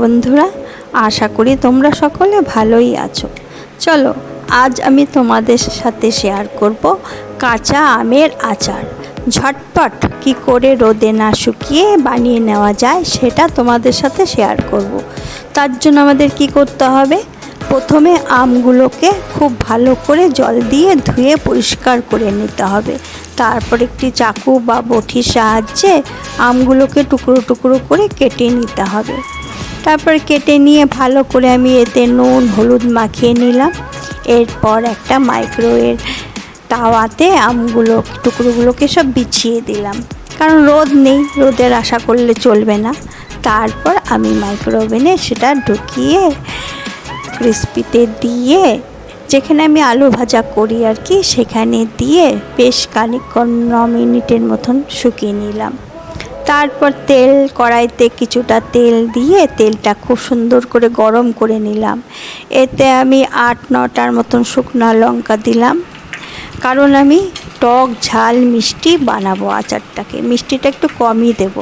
বন্ধুরা। আশা করি তোমরা সকলে ভালোই আছো। চলো, আজ আমি তোমাদের সাথে শেয়ার করব কাঁচা আমের আচার। ঝটপট কি করে রোদে না শুকিয়ে বানিয়ে নেওয়া যায় সেটা তোমাদের সাথে শেয়ার করব। তার জন্য আমাদের কি করতে হবে? প্রথমে আমগুলোকে খুব ভালো করে জল দিয়ে ধুয়ে পরিষ্কার করে নিতে হবে। তারপর একটি চাকু বা বটির সাহায্যে আমগুলোকে টুকরো টুকরো করে কেটে নিতে হবে। তারপর কেটে নিয়ে ভালো করে আমি এতে নুন, হলুদ মাখিয়ে নিলাম। এরপর একটা মাইক্রোওয়েভ তাওয়াতে আমগুলো, টুকরোগুলোকে সব বিছিয়ে দিলাম। কারণ রোদ নেই, রোদের আশা করলে চলবে না। তারপর আমি মাইক্রোওভেনে সেটা ঢুকিয়ে ক্রিস্পিতে দিয়ে, যেখানে আমি আলু ভাজা করি আর কি, সেখানে দিয়ে বেশ খানিকক্ষণ, ন মিনিটের মতন শুকিয়ে নিলাম। তারপর তেল কড়াইতে কিছুটা তেল দিয়ে তেলটা খুব সুন্দর করে গরম করে নিলাম। এতে আমি আট নটার মতন শুকনো লঙ্কা দিলাম। কারণ আমি টক ঝাল মিষ্টি বানাবো আচারটাকে। মিষ্টিটা একটু কমই দেব।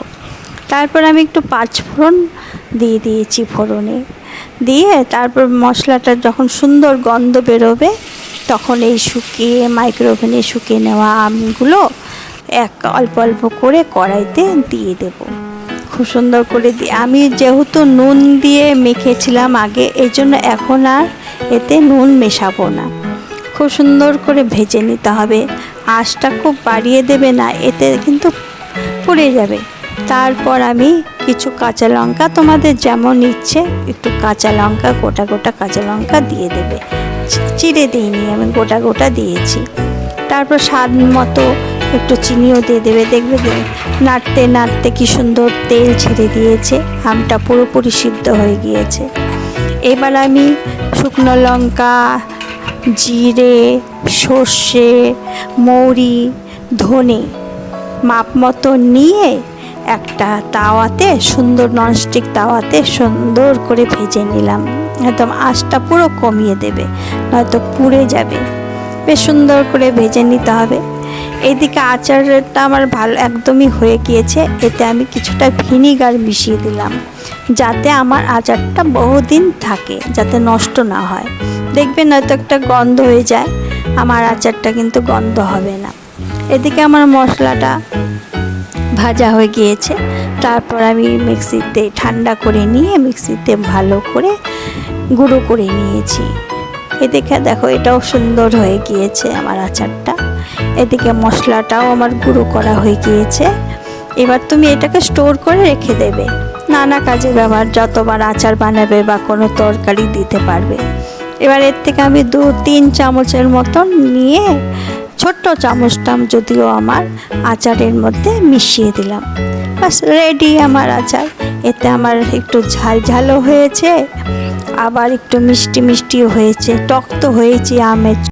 তারপর আমি একটু পাঁচফোড়ন দিয়ে দিয়েছি ফোড়নে। দিয়ে তারপর মশলাটা যখন সুন্দর গন্ধ বেরোবে, তখন এই শুকিয়ে মাইক্রোওভেনে শুকিয়ে নেওয়া আমগুলো এক অল্প অল্প করে কড়াইতে দিয়ে দেব। খুব সুন্দর করে দিয়ে আমি যেহেতু নুন দিয়ে মেখেছিলাম আগে, এই জন্য এখন আর এতে নুন মেশাবো না। খুব সুন্দর করে ভেজে নিতে হবে। আঁশটা খুব বাড়িয়ে দেবে না, এতে কিন্তু পুড়ে যাবে। তারপর আমি কিছু কাঁচা লঙ্কা, তোমাদের যেমন ইচ্ছে, একটু কাঁচা লঙ্কা, গোটা গোটা কাঁচা লঙ্কা দিয়ে দেবে। চিড়ে দিইনি, আমি গোটা গোটা দিয়েছি। তারপর স্বাদ মতো একটু চিনিও দিয়ে দেবে। দেখবে নাড়তে নাড়তে কি সুন্দর তেল ছেড়ে দিয়েছে, আমটা পুরোপুরি সিদ্ধ হয়ে গিয়েছে। এবার আমি শুকনো লঙ্কা, জিরে, সর্ষে, মৌরি, ধনে মাপ মতো নিয়ে একটা তাওয়াতে, সুন্দর ননস্টিক তাওয়াতে সুন্দর করে ভেজে নিলাম। একদম আঁচটা পুরো কমিয়ে দেবে, নয়তো পুড়ে যাবে। বেশ সুন্দর করে ভেজে নিতে হবে। এইদিকে আচারটা আমার ভালো, একদমই হয়ে গিয়েছে। এতে আমি কিছুটা ভিনিগার মিশিয়ে দিলাম, যাতে আমার আচারটা বহুদিন থাকে, যাতে নষ্ট না হয়। দেখবেন হয়তো একটা গন্ধ হয়ে যায়, আমার আচারটা কিন্তু গন্ধ হবে না। এদিকে আমার মশলাটা ভাজা হয়ে গিয়েছে, তারপর আমি মিক্সিতে ঠান্ডা করে নিয়ে, মিক্সিতে ভালো করে গুঁড়ো করে নিয়েছি। এদিকে দেখো, এটাও সুন্দর হয়ে গিয়েছে আমার আচারটা। এদিকে মশলাটাও আমার গুঁড়ো করা হয়ে গিয়েছে। এবার তুমি এটাকে স্টোর করে রেখে দেবে। নানা কাজে ব্যবহার, যতবার আচার বানাবে বা কোনো তরকারি দিতে পারবে। এবার এর থেকে আমি দু, তিন চামচের মতন নিয়ে ছোট্ট চামচটা যদিও আমার আচারের মধ্যে মিশিয়ে দিলাম। বাস রেডি আমার আচার। এতে আমার একটু ঝাল ঝালও হয়েছে, আবার একটু মিষ্টি মিষ্টিও হয়েছে টক তো হয়েছে আমের